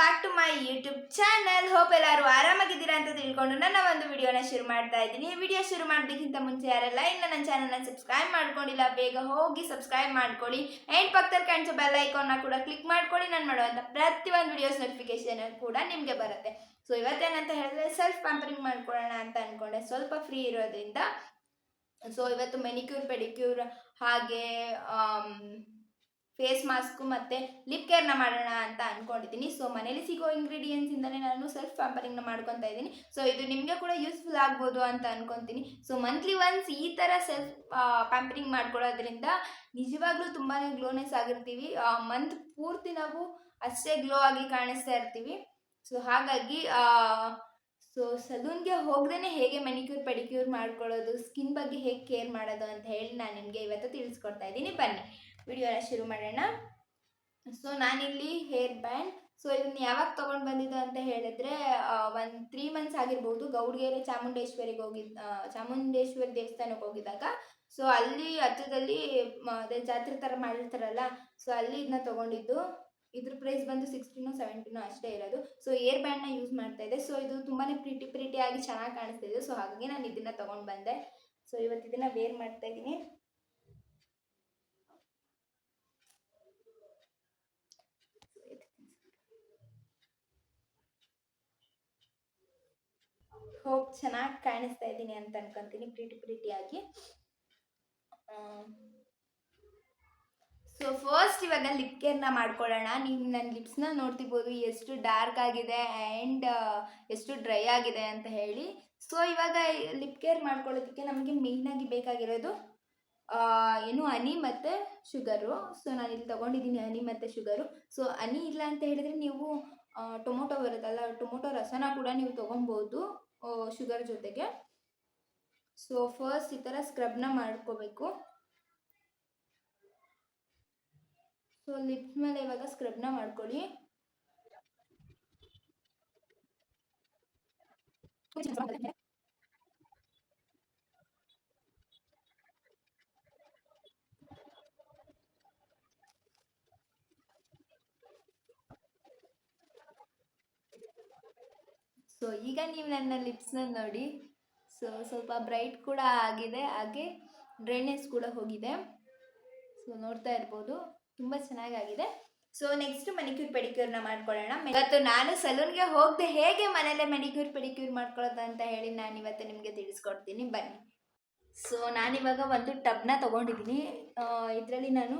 Back to my YouTube channel hope ಎಲ್ಲರೂ ಆರಾಮಾಗಿದ್ದೀರಾ ಅಂತ ತಿಳ್ಕೊಂಡು ನನ್ನ ಒಂದು ವಿಡಿಯೋನ ಶುರು ಮಾಡ್ತಾ ಇದ್ದೀನಿ. ವಿಡಿಯೋ ಶುರು ಮಾಡೋದಕ್ಕಿಂತ ಮುಂಚೆ ಯಾರೆಲ್ಲ ಇಲ್ಲ, ನನ್ನ ಚಾನಲ್ನ ಸಬ್ಸ್ಕ್ರೈಬ್ ಮಾಡ್ಕೊಂಡಿಲ್ಲ, ಬೇಗ ಹೋಗಿ ಸಬ್ಸ್ಕ್ರೈಬ್ ಮಾಡ್ಕೊಳ್ಳಿ. ಆ್ಯಂಡ್ ಪಕ್ಕದಲ್ಲಿ ಕಾಣಿಸೋ ಬೆಲ್ ಐಕಾನ್ನ ಕೂಡ ಕ್ಲಿಕ್ ಮಾಡ್ಕೊಳ್ಳಿ. ನಾನು ಮಾಡುವಂಥ ಪ್ರತಿಯೊಂದು ವಿಡಿಯೋಸ್ ನೋಟಿಫಿಕೇಶನ್ ಕೂಡ ನಿಮಗೆ ಬರುತ್ತೆ. ಸೊ ಇವತ್ತೇನಂತ ಹೇಳಿದ್ರೆ ಸೆಲ್ಫ್ ಪ್ಯಾಂಪರಿಂಗ್ ಮಾಡ್ಕೊಳ್ಳೋಣ ಅಂತ ಅಂದ್ಕೊಂಡೆ ಸ್ವಲ್ಪ ಫ್ರೀ ಇರೋದ್ರಿಂದ. ಸೊ ಇವತ್ತು ಮೆನಿಕ್ಯೂರ್ ಪೆಡಿಕ್ಯೂರ್ ಹಾಗೆ ಫೇಸ್ ಮಾಸ್ಕು ಮತ್ತು ಲಿಪ್ ಕೇರ್ನ ಮಾಡೋಣ ಅಂತ ಅಂದ್ಕೊಂಡಿದ್ದೀನಿ ಸೊ ಮನೇಲಿ ಸಿಗೋ ಇಂಗ್ರೀಡಿಯೆಂಟ್ಸಿಂದಲೇ ನಾನು ಸೆಲ್ಫ್ ಪ್ಯಾಂಪರಿಂಗ್ನ ಮಾಡ್ಕೊತಾ ಇದ್ದೀನಿ. ಸೊ ಇದು ನಿಮಗೆ ಕೂಡ ಯೂಸ್ಫುಲ್ ಆಗ್ಬೋದು ಅಂತ ಅಂದ್ಕೊತೀನಿ ಸೊ ಮಂತ್ಲಿ ಒನ್ಸ್ ಈ ಥರ ಸೆಲ್ಫ್ ಪ್ಯಾಂಪರಿಂಗ್ ಮಾಡ್ಕೊಳ್ಳೋದ್ರಿಂದ ನಿಜವಾಗ್ಲೂ ತುಂಬಾ ಗ್ಲೋನೆಸ್ ಆಗಿರ್ತೀವಿ. ಮಂತ್ ಪೂರ್ತಿ ನಾವು ಅಷ್ಟೇ ಗ್ಲೋ ಆಗಿ ಕಾಣಿಸ್ತಾ ಇರ್ತೀವಿ. ಸೊ ಹಾಗಾಗಿ ಸೊ ಸಲೂನ್ಗೆ ಹೋಗ್ದೇ ಹೇಗೆ ಮೆನಿಕ್ಯೂರ್ ಪೆಡಿಕ್ಯೂರ್ ಮಾಡ್ಕೊಳ್ಳೋದು ಸ್ಕಿನ್ ಬಗ್ಗೆ ಹೇಗೆ ಕೇರ್ ಮಾಡೋದು ಅಂತ ಹೇಳಿ ನಾನು ನಿಮಗೆ ಇವತ್ತು ತಿಳಿಸ್ಕೊಡ್ತಾ ಇದ್ದೀನಿ. ಬನ್ನಿ. ವಿಡಿಯೋನ ಶುರು ಮಾಡೋಣ. ಸೊ ನಾನಿಲ್ಲಿ ಹೇರ್ ಬ್ಯಾಂಡ್ ಸೊ ಇದನ್ನ ಯಾವಾಗ ತೊಗೊಂಡು ಬಂದಿದ್ದು ಅಂತ ಹೇಳಿದ್ರೆ ಒಂದು ತ್ರೀ ಮಂತ್ಸ್ ಆಗಿರ್ಬೋದು ಗೌಡ್ಗೆರೆ ಚಾಮುಂಡೇಶ್ವರಿಗೆ ಹೋಗಿದ್ದ ಚಾಮುಂಡೇಶ್ವರಿ ದೇವಸ್ಥಾನಕ್ಕೆ ಹೋಗಿದ್ದಾಗ. ಸೊ ಅಲ್ಲಿ ಹತ್ತಿರದಲ್ಲಿ ಅದೇ ಜಾತ್ರೆ ಥರ ಮಾಡಿರ್ತಾರಲ್ಲ ಸೊ ಅಲ್ಲಿ ಇದನ್ನ ತೊಗೊಂಡಿದ್ದು. ಇದ್ರ ಪ್ರೈಸ್ ಬಂದು ಸಿಕ್ಸ್ಟೀನೋ ಸೆವೆಂಟೀನು ಅಷ್ಟೇ ಇರೋದು. ಸೊ ಏರ್ ಬ್ಯಾಂಡ್ನ ಯೂಸ್ ಮಾಡ್ತಾ ಇದೆ ಸೊ ಇದು ತುಂಬಾ ಪ್ರಿಟಿ ಪ್ರಿಟಿಯಾಗಿ ಚೆನ್ನಾಗಿ ಕಾಣಿಸ್ತಾ ಇದೆ. ಸೊ ಹಾಗಾಗಿ ನಾನು ಇದನ್ನ ತೊಗೊಂಡು ಬಂದೆ. ಸೊ ಇವತ್ತು ಇದನ್ನು ವೇರ್ ಮಾಡ್ತಾ ಇದ್ದೀನಿ. ಹೋಪ್ ಚೆನ್ನಾಗಿ ಕಾಣಿಸ್ತಾ ಇದ್ದೀನಿ ಅಂತ ಅನ್ಕೊಂತೀನಿ ಪ್ರೀಟಿ ಪ್ರಿಟಿಯಾಗಿ ಸೊ ಫಸ್ಟ್ ಇವಾಗ ಲಿಪ್ ಕೇರ್ನ ಮಾಡ್ಕೊಳ್ಳೋಣ. ನೀವು ನನ್ನ ಲಿಪ್ಸ್ನ ನೋಡ್ತಿರ್ಬೋದು, ಎಷ್ಟು ಡಾರ್ಕ್ ಆಗಿದೆ ಆ್ಯಂಡ್ ಎಷ್ಟು ಡ್ರೈ ಆಗಿದೆ ಅಂತ ಹೇಳಿ. ಸೊ ಇವಾಗ ಲಿಪ್ ಕೇರ್ ಮಾಡ್ಕೊಳ್ಳೋದಕ್ಕೆ ನಮಗೆ ಮೇಯ್ನಾಗಿ ಬೇಕಾಗಿರೋದು ಏನು ಹನಿ ಮತ್ತು ಶುಗರು ಸೊ ನಾನು ಇಲ್ಲಿ ತೊಗೊಂಡಿದ್ದೀನಿ ಹನಿ ಮತ್ತು ಶುಗರು ಸೊ ಹನಿ ಇಲ್ಲ ಅಂತ ಹೇಳಿದರೆ ನೀವು ಟೊಮೊಟೊ ಬರುತ್ತಲ್ಲ, ಟೊಮೊಟೊ ರಸನ ಕೂಡ ನೀವು ತೊಗೊಬೋದು. ಶುಗರ್ ಜೊತೆಗೆ. ಸೊ ಫಸ್ಟ್ ಈ ಥರ ಸ್ಕ್ರಬ್ನ ಮಾಡ್ಕೋಬೇಕು. ಸೊ ಲಿಪ್ಸ್ ಮೇಲೆ ಇವಾಗ ಸ್ಕ್ರಬ್ನ ಮಾಡ್ಕೊಳ್ಳಿ. ಸೊ ಈಗ ನೀವು ನನ್ನ ಲಿಪ್ಸ್ನ ನೋಡಿ. ಸೊ ಸ್ವಲ್ಪ ಬ್ರೈಟ್ ಕೂಡ ಆಗಿದೆ. ಹಾಗೆ ಡ್ರೈನೇಜ್ ಕೂಡ ಹೋಗಿದೆ. ಸೊ ನೋಡ್ತಾ ಇರ್ಬೋದು. ತುಂಬ ಚೆನ್ನಾಗಾಗಿದೆ. ಸೊ ನೆಕ್ಸ್ಟ್ ಮೆನಿಕ್ಯೂರ್ ಪೆಡಿಕ್ಯೂರ್ನ ಮಾಡ್ಕೊಳ್ಳೋಣ. ಇವತ್ತು ನಾನು ಸಲೂನ್ಗೆ ಹೋಗದೆ ಹೇಗೆ ಮನೇಲೆ ಮೆನಿಕ್ಯೂರ್ ಪೆಡಿಕ್ಯೂರ್ ಮಾಡ್ಕೊಳ್ಳೋದು ಅಂತ ಹೇಳಿ ನಾನು ಇವತ್ತು ನಿಮಗೆ ತಿಳಿಸ್ಕೊಡ್ತೀನಿ. ಬನ್ನಿ. ಸೊ ನಾನಿವಾಗ ಒಂದು ಟಬ್ನ ತೊಗೊಂಡಿದ್ದೀನಿ. ಇದರಲ್ಲಿ ನಾನು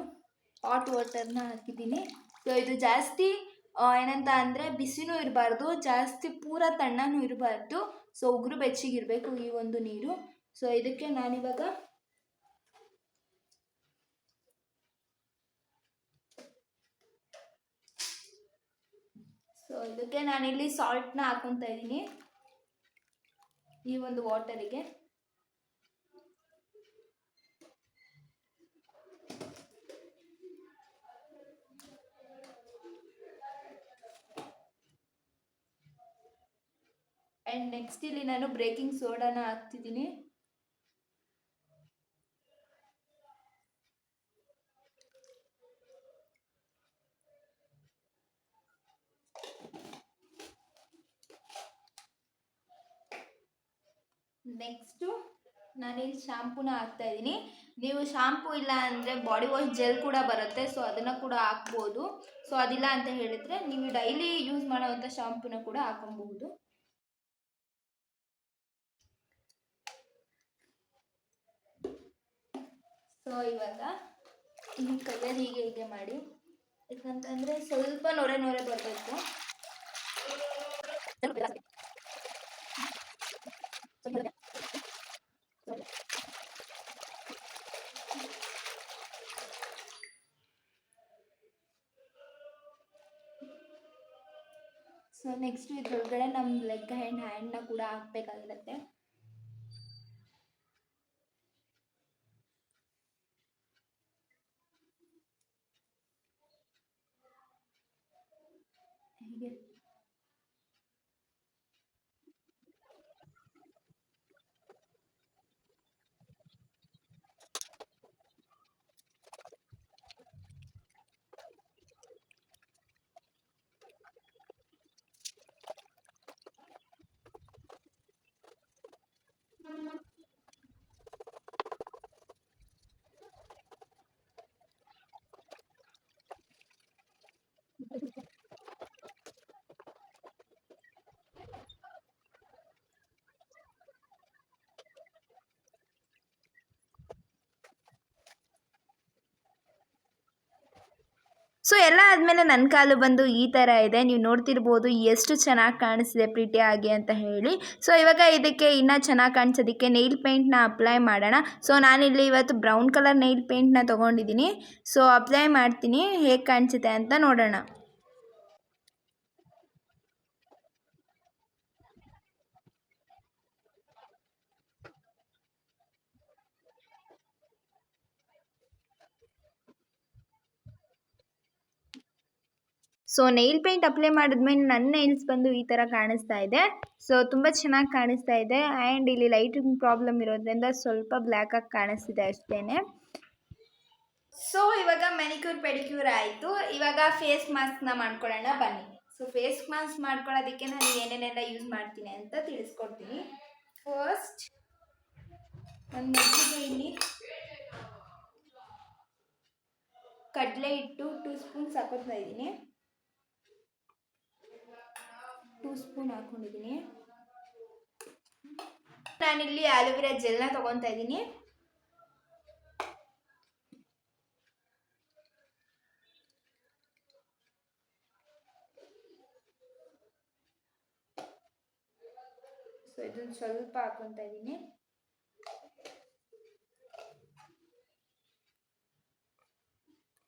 ಹಾಟ್ ವಾಟರ್ನ ಹಾಕಿದ್ದೀನಿ. ಸೊ ಇದು ಜಾಸ್ತಿ ಏನಂತ ಅಂದರೆ ಬಿಸಿನೂ ಇರಬಾರ್ದು, ಜಾಸ್ತಿ ಪೂರ ತಣ್ಣನೂ ಇರಬಾರ್ದು. ಸೊ ಉಗುರು ಬೆಚ್ಚಗಿರಬೇಕು ಈ ಒಂದು ನೀರು. ಸೊ ಇದಕ್ಕೆ ನಾನಿವಾಗ ಸೊ ಇದಕ್ಕೆ ನಾನಿಲ್ಲಿ ಸಾಲ್ಟ್ನ ಹಾಕೊತಾ ಇದ್ದೀನಿ ಈ ಒಂದು ವಾಟರಿಗೆ ಆ್ಯಂಡ್ ನೆಕ್ಸ್ಟ್ ಇಲ್ಲಿ ನಾನು ಬ್ರೇಕಿಂಗ್ ಸೋಡಾನ ಹಾಕ್ತಿದ್ದೀನಿ. ನೆಕ್ಸ್ಟು ನಾನಿಲ್ಲಿ ಶಾಂಪೂನ ಹಾಕ್ತಾ ಇದ್ದೀನಿ ನೀವು ಶಾಂಪೂ ಇಲ್ಲ ಅಂದರೆ ಬಾಡಿ ವಾಶ್ ಜೆಲ್ ಕೂಡ ಬರುತ್ತೆ ಸೊ ಅದನ್ನು ಕೂಡ ಹಾಕ್ಬೋದು. ಸೊ ಅದಿಲ್ಲ ಅಂತ ಹೇಳಿದರೆ ನೀವು ಡೈಲಿ ಯೂಸ್ ಮಾಡೋವಂಥ ಶಾಂಪೂನ ಕೂಡ ಹಾಕೊಬಹುದು ಸೊ ಇವಾಗ ಈ ಕಲರ್ ಹೀಗೆ ಹೀಗೆ ಮಾಡಿ. ಯಾಕಂತಂದರೆ ಸ್ವಲ್ಪ ನೊರೆ ನೊರೆ ಬರಬೇಕು. ಸೊ ನೆಕ್ಸ್ಟ್ ಇದ್ರೊಳಗಡೆ ನಮ್ಮ ಲೆಗ್ ಹ್ಯಾಂಡ್ ಹ್ಯಾಂಡ್ನ ಕೂಡ ಹಾಕಬೇಕಾಗಿರುತ್ತೆ. ಹೀಗೆ ಸೊ ಎಲ್ಲ ಆದಮೇಲೆ ನನ್ನ ಕಾಲು ಬಂದು ಈ ಥರ ಇದೆ. ನೀವು ನೋಡ್ತಿರ್ಬೋದು ಎಷ್ಟು ಚೆನ್ನಾಗಿ ಕಾಣಿಸ್ತಿದೆ ಪ್ರೀತಿಯಾಗಿ ಅಂತ ಹೇಳಿ. ಸೊ ಇವಾಗ ಇದಕ್ಕೆ ಇನ್ನೂ ಚೆನ್ನಾಗಿ ಕಾಣಿಸೋದಕ್ಕೆ ನೈಲ್ ಪೇಂಟ್ನ ಅಪ್ಲೈ ಮಾಡೋಣ. ಸೊ ನಾನಿಲ್ಲಿ ಇವತ್ತು ಬ್ರೌನ್ ಕಲರ್ ನೈಲ್ ಪೇಂಟ್ನ ತೊಗೊಂಡಿದ್ದೀನಿ. ಸೊ ಅಪ್ಲೈ ಮಾಡ್ತೀನಿ. ಹೇಗೆ ಕಾಣಿಸುತ್ತೆ ಅಂತ ನೋಡೋಣ. ಸೊ ನೈಲ್ ಪೇಂಟ್ ಅಪ್ಲೈ ಮಾಡಿದ್ಮೇಲೆ ನನ್ನ ನೈಲ್ಸ್ ಬಂದು ಈ ಥರ ಕಾಣಿಸ್ತಾ ಇದೆ. ಸೊ ತುಂಬ ಚೆನ್ನಾಗಿ ಕಾಣಿಸ್ತಾ ಇದೆ. ಆ್ಯಂಡ್ ಇಲ್ಲಿ ಲೈಟಿಂಗ್ ಪ್ರಾಬ್ಲಮ್ ಇರೋದ್ರಿಂದ ಸ್ವಲ್ಪ ಬ್ಲ್ಯಾಕ್ ಆಗಿ ಕಾಣಿಸ್ತಿದೆ ಅಷ್ಟೇ ಸೊ ಇವಾಗ ಮೆನಿಕ್ಯೂರ್ ಪೆಡಿಕ್ಯೂರ್ ಆಯಿತು. ಇವಾಗ ಫೇಸ್ ಮಾಸ್ಕ್ನ ಮಾಡ್ಕೊಳ್ಳೋಣ. ಬನ್ನಿ. ಸೊ ಫೇಸ್ ಮಾಸ್ಕ್ ಮಾಡ್ಕೊಳ್ಳೋದಕ್ಕೆ ನಾನು ಏನೇನೆಲ್ಲ ಯೂಸ್ ಮಾಡ್ತೀನಿ ಅಂತ ತಿಳಿಸ್ಕೊಡ್ತೀನಿ. ಫಸ್ಟ್ ಒಂದು ಇಲ್ಲಿ ಕಡಲೆ ಹಿಟ್ಟು ಟೂ ಸ್ಪೂನ್ಸ್ ಹಾಕೋತಾ ಇದ್ದೀನಿ. ಟೂ ಸ್ಪೂನ್ ಹಾಕೊಂಡಿದ್ದೀನಿ. ನಾನಿಲ್ಲಿ ಆಲೋವೆರಾ ಜೆಲ್ನ ತಗೊತಾ ಇದ್ದೀನಿ ಸೊ ಇದನ್ನು ಸ್ವಲ್ಪ ಹಾಕೊತಾ ಇದ್ದೀನಿ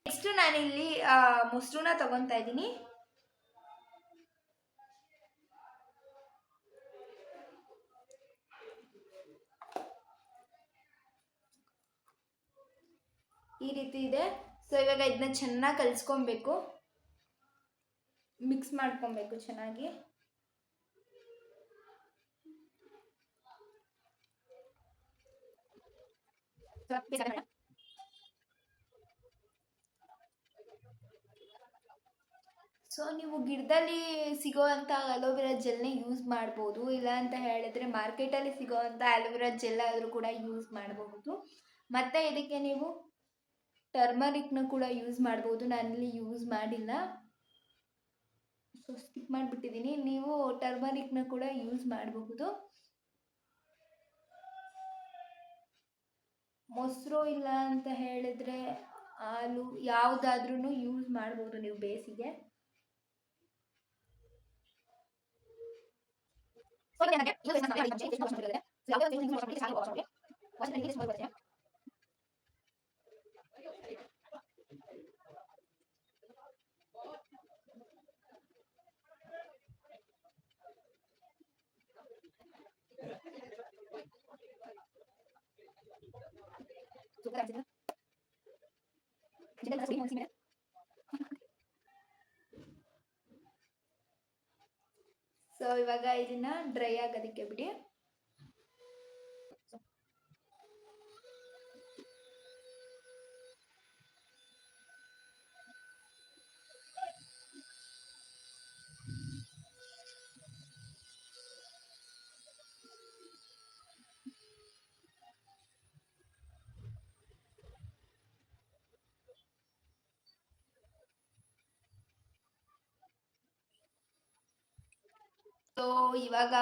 ನೆಕ್ಸ್ಟು ನಾನಿಲ್ಲಿ ಮೊಸರನ್ನ ತಗೊತಾ ಇದ್ದೀನಿ ಈ ರೀತಿ ಇದೆ. ಸೊ ಇವಾಗ ಇದನ್ನ ಚೆನ್ನಾಗಿ ಕಲಿಸ್ಕೊಬೇಕು. ಮಿಕ್ಸ್ ಮಾಡ್ಕೊಬೇಕು ಚೆನ್ನಾಗಿ. ಸೊ ನೀವು ಗಿಡದಲ್ಲಿ ಸಿಗೋವಂಥ ಅಲೋವೆರಾ ಜೆಲ್ನೇ ಯೂಸ್ ಮಾಡ್ಬೋದು. ಇಲ್ಲ ಅಂತ ಹೇಳಿದ್ರೆ ಮಾರ್ಕೆಟಲ್ಲಿ ಸಿಗೋವಂಥ ಅಲೋವೆರಾ ಜೆಲ್ ಆದರೂ ಕೂಡ ಯೂಸ್ ಮಾಡಬಹುದು ಮತ್ತೆ ಇದಕ್ಕೆ ನೀವು ಟರ್ಮರಿಕ್ನ ಕೂಡ ಯೂಸ್ ಮಾಡ್ಬೋದು ನಾನಿಲ್ಲಿ ಯೂಸ್ ಮಾಡಿಲ್ಲ ಸೊ ಸ್ಕಿಪ್ ಮಾಡಿಬಿಟ್ಟಿದ್ದೀನಿ ನೀವು ಟರ್ಮರಿಕ್ನ ಕೂಡ ಯೂಸ್ ಮಾಡಬಹುದು ಮೊಸರು ಇಲ್ಲ ಅಂತ ಹೇಳಿದ್ರೆ ಹಾಲು ಯಾವುದಾದ್ರೂ ಯೂಸ್ ಮಾಡ್ಬೋದು ನೀವು ಬೇಸಿಗೆ ಸೊ ಇವಾಗ ಇದನ್ನ ಡ್ರೈ ಆಗೋದಕ್ಕೆ ಬಿಡಿ. ಸೊ ಇವಾಗ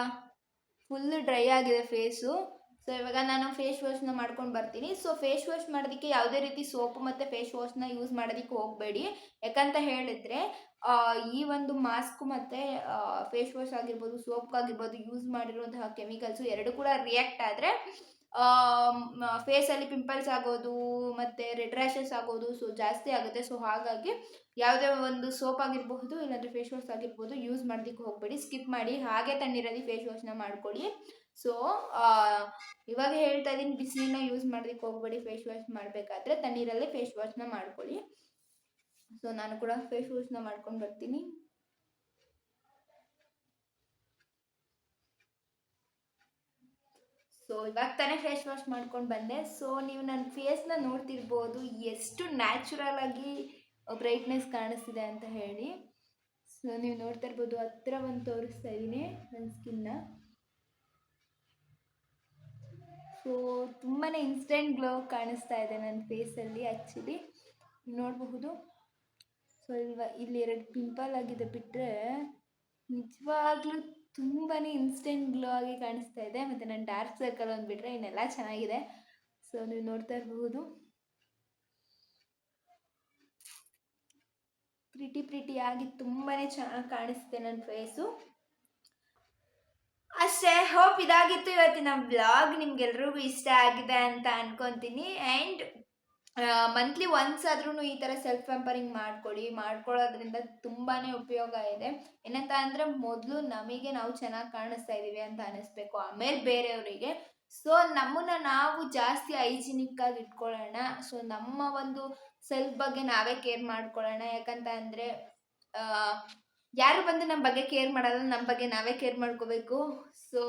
ಫುಲ್ ಡ್ರೈ ಆಗಿದೆ ಫೇಸು ಸೊ ಇವಾಗ ನಾನು ಫೇಸ್ ವಾಶ್ನ ಮಾಡ್ಕೊಂಡು ಬರ್ತೀನಿ. ಸೊ ಫೇಸ್ ವಾಶ್ ಮಾಡೋದಕ್ಕೆ ಯಾವುದೇ ರೀತಿ ಸೋಪು ಮತ್ತು ಫೇಸ್ ವಾಶ್ನ ಯೂಸ್ ಮಾಡೋದಕ್ಕೆ ಹೋಗಬೇಡಿ. ಯಾಕಂತ ಹೇಳಿದ್ರೆ ಈ ಒಂದು ಮಾಸ್ಕ್ ಮತ್ತು ಫೇಸ್ ವಾಶ್ ಆಗಿರ್ಬೋದು ಸೋಪ್ ಆಗಿರ್ಬೋದು ಯೂಸ್ ಮಾಡಿರುವಂತಹ ಕೆಮಿಕಲ್ಸು ಎರಡು ಕೂಡ ರಿಯಾಕ್ಟ್ ಆದರೆ ಫೇಸಲ್ಲಿ ಪಿಂಪಲ್ಸ್ ಆಗೋದು, ಮತ್ತು ರೆಡ್ ರ್ಯಾಷಸ್ ಆಗೋದು ಸೊ ಜಾಸ್ತಿ ಆಗುತ್ತೆ. ಸೊ ಹಾಗಾಗಿ ಯಾವುದೇ ಒಂದು ಸೋಪ್ ಆಗಿರಬಹುದು, ಇಲ್ಲಾಂದರೆ ಫೇಸ್ ವಾಶ್ ಆಗಿರ್ಬೋದು ಯೂಸ್ ಮಾಡೋದಕ್ಕೆ ಹೋಗಬೇಡಿ. ಸ್ಕಿಪ್ ಮಾಡಿ, ಹಾಗೆ ತಣ್ಣೀರಲ್ಲಿ ಫೇಸ್ ವಾಶ್ನ ಮಾಡ್ಕೊಳ್ಳಿ. ಸೊ ಇವಾಗ ಹೇಳ್ತಾ ಇದ್ದೀನಿ ಬಿಸಿನೀರನ್ನ ಯೂಸ್ ಮಾಡೋದಕ್ಕೆ ಹೋಗಬೇಡಿ. ಫೇಸ್ ವಾಶ್ ಮಾಡಬೇಕಾದ್ರೆ ತಣ್ಣೀರಲ್ಲೇ ಫೇಸ್ ವಾಶ್ನ ಮಾಡ್ಕೊಳ್ಳಿ. ಸೊ ನಾನು ಕೂಡ ಫೇಸ್ ವಾಶ್ನ ಮಾಡ್ಕೊಂಡು ಬರ್ತೀನಿ. ಸೊ ಇವಾಗ ತಾನೇ ಫೇಸ್ ವಾಶ್ ಮಾಡ್ಕೊಂಡು ಬಂದೆ. ಸೊ ನೀವು ನನ್ನ ಫೇಸ್ನ ನೋಡ್ತಿರ್ಬೋದು. ಎಷ್ಟು ನ್ಯಾಚುರಲ್ ಆಗಿ ಬ್ರೈಟ್ನೆಸ್ ಕಾಣಿಸ್ತಿದೆ ಅಂತ ಹೇಳಿ. ಸೊ ನೀವು ನೋಡ್ತಾ ಇರ್ಬೋದು, ಹತ್ರ ಒಂದು ತೋರಿಸ್ತಾ ಇದ್ದೀನಿ ನನ್ನ ಸ್ಕಿನ್ನ ಸೊ ತುಂಬಾ ಇನ್ಸ್ಟೆಂಟ್ ಗ್ಲೋ ಕಾಣಿಸ್ತಾ ಇದೆ ನನ್ನ ಫೇಸಲ್ಲಿ ಆ್ಯಕ್ಚುಲಿ ನೋಡಬಹುದು. ಸೊ ಇವ ಇಲ್ಲಿ ಎರಡು ಪಿಂಪಲ್ ಆಗಿದೆ ಬಿಟ್ಟರೆ ನಿಜವಾಗ್ಲೂ ತುಂಬಾ ಇನ್ಸ್ಟೆಂಟ್ ಗ್ಲೋ ಆಗಿ ಕಾಣಿಸ್ತಾ ಇದೆ. ಮತ್ತು ನನ್ನ ಡಾರ್ಕ್ ಸರ್ಕಲ್ ಒಂದು ಬಿಟ್ಟರೆ ಇನ್ನೆಲ್ಲ ಚೆನ್ನಾಗಿದೆ. ಸೊ ನೀವು ನೋಡ್ತಾ ಇರಬಹುದು. ಪ್ರಿಟಿ ಪ್ರಿಟಿಯಾಗಿ ತುಂಬಾ ಚೆನ್ನಾಗಿ ಕಾಣಿಸ್ತೇನೆ ನನ್ನ ಫೇಸು ಅಷ್ಟೇ ಹೋಪ್ ಇದಾಗಿತ್ತು ಇವತ್ತಿನ ಬ್ಲಾಗ್ ನಿಮ್ಗೆಲ್ರಿಗೂ ಇಷ್ಟ ಆಗಿದೆ ಅಂತ ಅನ್ಕೊಂತೀನಿ. ಆ್ಯಂಡ್ ಮಂತ್ಲಿ ಒನ್ಸ್ ಆದ್ರೂ ಈ ಥರ ಸೆಲ್ಫ್ ಪ್ಯಾಂಪರಿಂಗ್ ಮಾಡ್ಕೊಳ್ಳಿ. ಮಾಡ್ಕೊಳ್ಳೋದ್ರಿಂದ ತುಂಬಾ ಉಪಯೋಗ ಇದೆ. ಏನಂತ ಅಂದರೆ ಮೊದಲು ನಮಗೆ ನಾವು ಚೆನ್ನಾಗಿ ಕಾಣಿಸ್ತಾ ಇದ್ದೀವಿ ಅಂತ ಅನಿಸ್ಬೇಕು. ಆಮೇಲೆ ಬೇರೆಯವರಿಗೆ. ಸೊ ನಮ್ಮನ್ನ ನಾವು ಜಾಸ್ತಿ ಹೈಜಿನಿಕ್ ಆಗಿ ಇಟ್ಕೊಳ್ಳೋಣ. ಸೊ ನಮ್ಮ ಒಂದು ಸೆಲ್ಫ್ ಬಗ್ಗೆ ನಾವೇ ಕೇರ್ ಮಾಡ್ಕೊಳ್ಳೋಣ. ಯಾಕಂತ ಅಂದರೆ ಯಾರು ಬಂದು ನಮ್ಮ ಬಗ್ಗೆ ಕೇರ್ ಮಾಡಲ್ಲ ನಮ್ಮ ಬಗ್ಗೆ ನಾವೇ ಕೇರ್ ಮಾಡ್ಕೋಬೇಕು. ಸೊ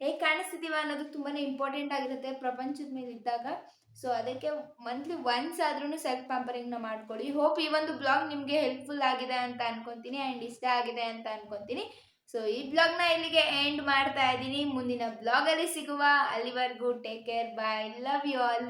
ಹೇಗೆ ಕಾಣಿಸ್ತಿದ್ದೀವ ಅನ್ನೋದು ತುಂಬಾ ಇಂಪಾರ್ಟೆಂಟ್ ಆಗಿರುತ್ತೆ ಪ್ರಪಂಚದ ಮೇಲೆ ಇದ್ದಾಗ. ಸೊ ಅದಕ್ಕೆ ಮಂತ್ಲಿ ಒನ್ಸ್ ಆದ್ರೂ ಸೆಲ್ಫ್ ಪ್ಯಾಂಪರಿಂಗ್ನ ಮಾಡ್ಕೊಳ್ಳಿ. ಹೋಪ್ ಈ ಒಂದು ಬ್ಲಾಗ್ ನಿಮಗೆ ಹೆಲ್ಪ್ಫುಲ್ ಆಗಿದೆ ಅಂತ ಅನ್ಕೊತೀನಿ ಆ್ಯಂಡ್ ಇಷ್ಟ ಆಗಿದೆ ಅಂತ ಅನ್ಕೊತೀನಿ. ಸೊ ಈ ಬ್ಲಾಗ್ನ ಇಲ್ಲಿಗೆ ಎಂಡ್ ಮಾಡ್ತಾ ಇದ್ದೀನಿ. ಮುಂದಿನ ಬ್ಲಾಗಲ್ಲಿ ಸಿಗುವ. ಅಲ್ಲಿವರೆಗೂ take care bye love you all